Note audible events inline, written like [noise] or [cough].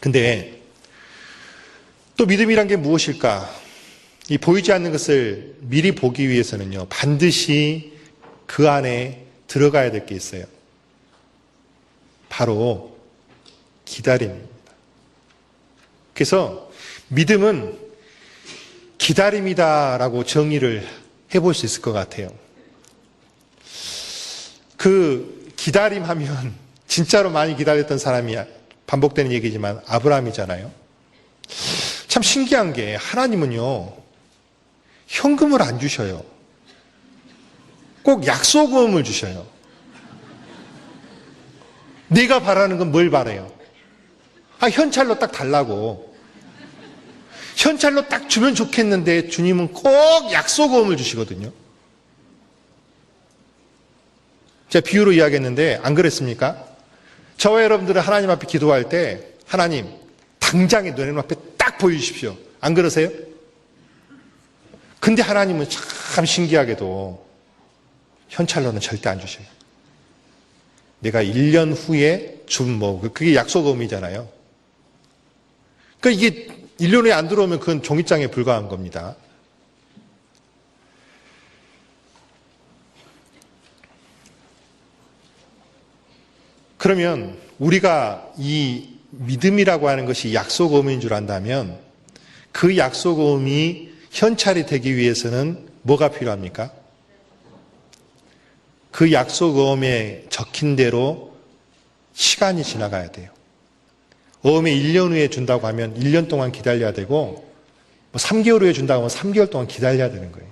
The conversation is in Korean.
근데 또 믿음이란 게 무엇일까? 이 보이지 않는 것을 미리 보기 위해서는요, 반드시 그 안에 들어가야 될 게 있어요. 바로 기다림입니다. 그래서 믿음은 기다림이다라고 정의를 해볼 수 있을 것 같아요. 그 기다림 하면 [laughs] 진짜로 많이 기다렸던 사람이 반복되는 얘기지만 아브라함이잖아요. 참 신기한 게 하나님은요, 현금을 안 주셔요. 꼭 약소금을 주셔요. 내가 바라는 건 뭘 바래요? 아, 현찰로 딱 달라고. 현찰로 딱 주면 좋겠는데 주님은 꼭 약소금을 주시거든요. 제가 비유로 이야기했는데 안 그랬습니까? 저와 여러분들은 하나님 앞에 기도할 때 하나님 당장에 너네 앞에 딱 보여주십시오. 안 그러세요? 근데 하나님은 참 신기하게도 현찰로는 절대 안 주셔요. 내가 1년 후에 준 뭐, 그게 약속음이잖아요. 그러니까 이게 1년 후에 안 들어오면 그건 종이장에 불과한 겁니다. 그러면 우리가 이 믿음이라고 하는 것이 약속음인 줄 안다면 그 약속음이 현찰이 되기 위해서는 뭐가 필요합니까? 그 약속음에 적힌 대로 시간이 지나가야 돼요. 어음에 1년 후에 준다고 하면 1년 동안 기다려야 되고 뭐 3개월 후에 준다고 하면 3개월 동안 기다려야 되는 거예요.